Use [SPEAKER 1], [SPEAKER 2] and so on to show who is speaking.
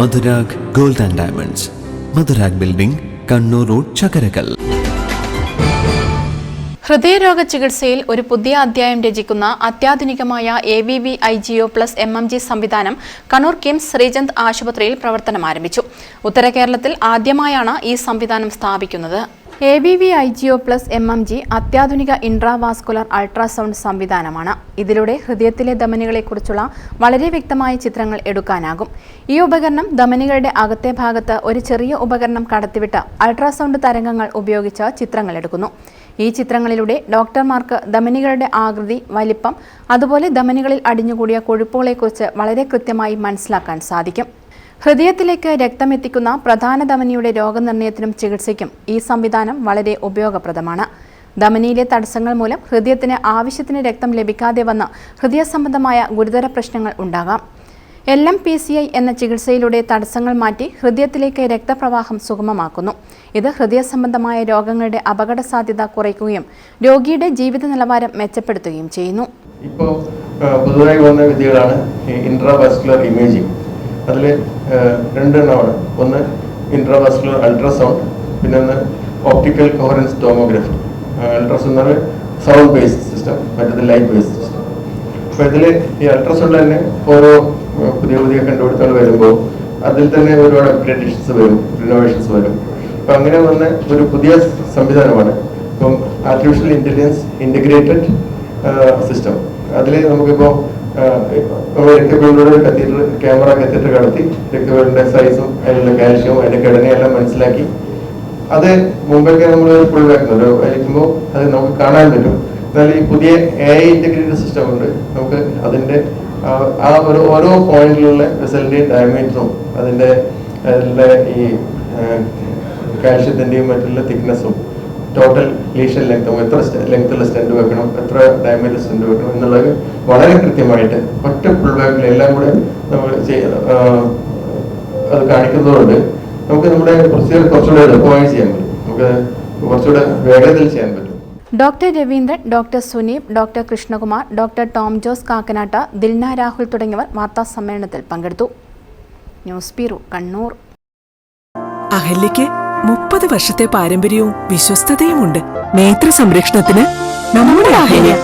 [SPEAKER 1] Madhurag gold and diamonds. Madhurag building Kannur road Chakkarakkal
[SPEAKER 2] ഹൃദയരോഗ ചികിത്സയിൽ ഒരു പുതിയ അധ്യായം രചിക്കുന്ന അത്യാധുനികമായ A V V I G O plus M M G സംവിധാനം കണ്ണൂർ കിംസ് ശ്രീചന്ദ് ആശുപത്രിയിൽ പ്രവർത്തനം ആരംഭിച്ചു ഉത്തര കേരളത്തിൽ ആദ്യമായാണ് ഈ സംവിധാനം സ്ഥാപിക്കുന്നത്. A B V I G O plus M M G അത്യാധുനിക ഇൻട്രാവാസ്കുലർ അൾട്രാസൗണ്ട് സംവിധാനമാണ്. ഇതിലൂടെ ഹൃദയത്തിലെ ധമനികളെക്കുറിച്ചുള്ള വളരെ വ്യക്തമായ ചിത്രങ്ങൾ എടുക്കാനാകും. ഈ ഉപകരണം ധമനികളുടെ അകത്തെ ഭാഗത്ത് ഒരു ചെറിയ ഉപകരണം കടത്തിവിട്ട് അൾട്രാസൗണ്ട് തരംഗങ്ങൾ ഉപയോഗിച്ച് ചിത്രങ്ങൾ എടുക്കുന്നു. ഈ ചിത്രങ്ങളിലൂടെ ഡോക്ടർമാർക്ക് ധമനികളുടെ ആകൃതി വലിപ്പം അതുപോലെ ധമനികളിൽ അടിഞ്ഞുകൂടിയ കൊഴുപ്പുകളെക്കുറിച്ച് വളരെ കൃത്യമായി മനസ്സിലാക്കാൻ സാധിക്കും. ഹൃദയത്തിലേക്ക് രക്തമെത്തിക്കുന്ന പ്രധാന ധമനിയുടെ രോഗനിർണയത്തിനും ചികിത്സയ്ക്കും ഈ സംവിധാനം വളരെ ഉപയോഗപ്രദമാണ്. ധമനിയിലെ തടസ്സങ്ങൾ മൂലം ഹൃദയത്തിന് ആവശ്യത്തിന് രക്തം ലഭിക്കാതെ വന്ന ഹൃദയ സംബന്ധമായ ഗുരുതര പ്രശ്നങ്ങൾ ഉണ്ടാകാം. L M P C I എന്ന ചികിത്സയിലൂടെ തടസ്സങ്ങൾ മാറ്റി ഹൃദയത്തിലേക്ക് രക്തപ്രവാഹം സുഗമമാക്കുന്നു. ഇത് ഹൃദയ സംബന്ധമായ രോഗങ്ങളുടെ അപകട സാധ്യത കുറയ്ക്കുകയും രോഗിയുടെ ജീവിത നിലവാരം മെച്ചപ്പെടുത്തുകയും ചെയ്യുന്നു.
[SPEAKER 3] ഇപ്പോൾ പുതുതായി വന്ന വിദ്യകളാണ് ഇൻട്രാവാസ്കുലർ ഇമേജിംഗ് അതിൽ രണ്ടെണ്ണമാണ്. ഒന്ന് ഇൻട്രാവാസ്കുലർ അൾട്രാസൗണ്ട് പിന്നെ ഒന്ന് ഓപ്റ്റിക്കൽ കോഹറൻസ് ടോമോഗ്രഫി അൾട്രാസൗണ്ട് എന്ന് പറഞ്ഞാൽ സൗണ്ട് ബേസ്ഡ് സിസ്റ്റം മറ്റത് ലൈറ്റ് ബേസ്ഡ് സിസ്റ്റം അപ്പോൾ ഇതിൽ ഈ അൾട്രാസൗണ്ട് തന്നെ ഓരോ പുതിയ പുതിയ കണ്ടുപിടുത്തങ്ങൾ വരുമ്പോൾ അതിൽ തന്നെ ഒരുപാട് അപ്ഗ്രേഡേഷൻസ് വരും റിനോവേഷൻസ് വരും. അപ്പോൾ അങ്ങനെ വന്ന ഒരു പുതിയ സംവിധാനമാണ് ഇപ്പം ആർട്ടിഫിഷ്യൽ ഇന്റലിജൻസ് ഇന്റഗ്രേറ്റഡ് സിസ്റ്റം അതിൽ നമുക്കിപ്പോൾ ഒരു കത്തീറ്റർ ക്യാമറ കത്തീറ്റർ കടത്തി രക്തക്കുഴലിന്റെ സൈസും അതിനുള്ള കാൽഷ്യവും അതിന്റെ ഘടനയെല്ലാം മനസ്സിലാക്കി. അത് മുമ്പൊക്കെ നമ്മൾ ഫുൾ വെക്കുന്നത് അയക്കുമ്പോൾ അത് നമുക്ക് കാണാൻ പറ്റും. എന്നാൽ ഈ പുതിയ എ ഐ ഇന്റഗ്രേറ്റഡ് സിസ്റ്റം ഉണ്ട്. നമുക്ക് അതിന്റെ ആ- ഒരു ഓരോ പോയിന്റിലുള്ള വെസലിന്റെയും ഡയമീറ്ററും അതിന്റെ അതിന്റെ ഈ കാൽഷ്യത്തിന്റെയും മറ്റുള്ള തിക്നെസ്സും ടോട്ടൽ ലീഷൻ ലെങ്ത്തും എത്ര ലെങ്ത്തുള്ള സ്റ്റെൻഡ് വെക്കണം എത്ര ഡയമീറ്റർ സ്റ്റെൻഡ് വെക്കണം എന്നുള്ളത് വളരെ കൃത്യമായിട്ട് ഒറ്റ ഫുൾ ബാക്കിൽ എല്ലാം കൂടെ നമ്മൾ ചെയ്യ ആ, അത് കാണിക്കുന്നതുകൊണ്ട് നമുക്ക് നമ്മുടെ പ്രൊസീജിയർ കുറച്ചുകൂടെ എളുപ്പമായി ചെയ്യാൻ പറ്റും. നമുക്ക് കുറച്ചുകൂടെ വേഗത്തിൽ ചെയ്യാൻ പറ്റും.
[SPEAKER 2] Doctor Raveendran doctor Suneep doctor Krishnakumar doctor Tom Jose Kakkanatt Dilna Rahul തുടങ്ങിയവർ വാർത്താ സമ്മേളനത്തിൽ പങ്കെടുത്തു. News bureau Kannur.
[SPEAKER 4] അഹല്യയ്ക്ക് മുപ്പത് വർഷത്തെ പാരമ്പര്യവും വിശ്വസ്തതയുമുണ്ട്. നേത്ര സംരക്ഷണത്തിന് നമ്മുടെ അഹല്യ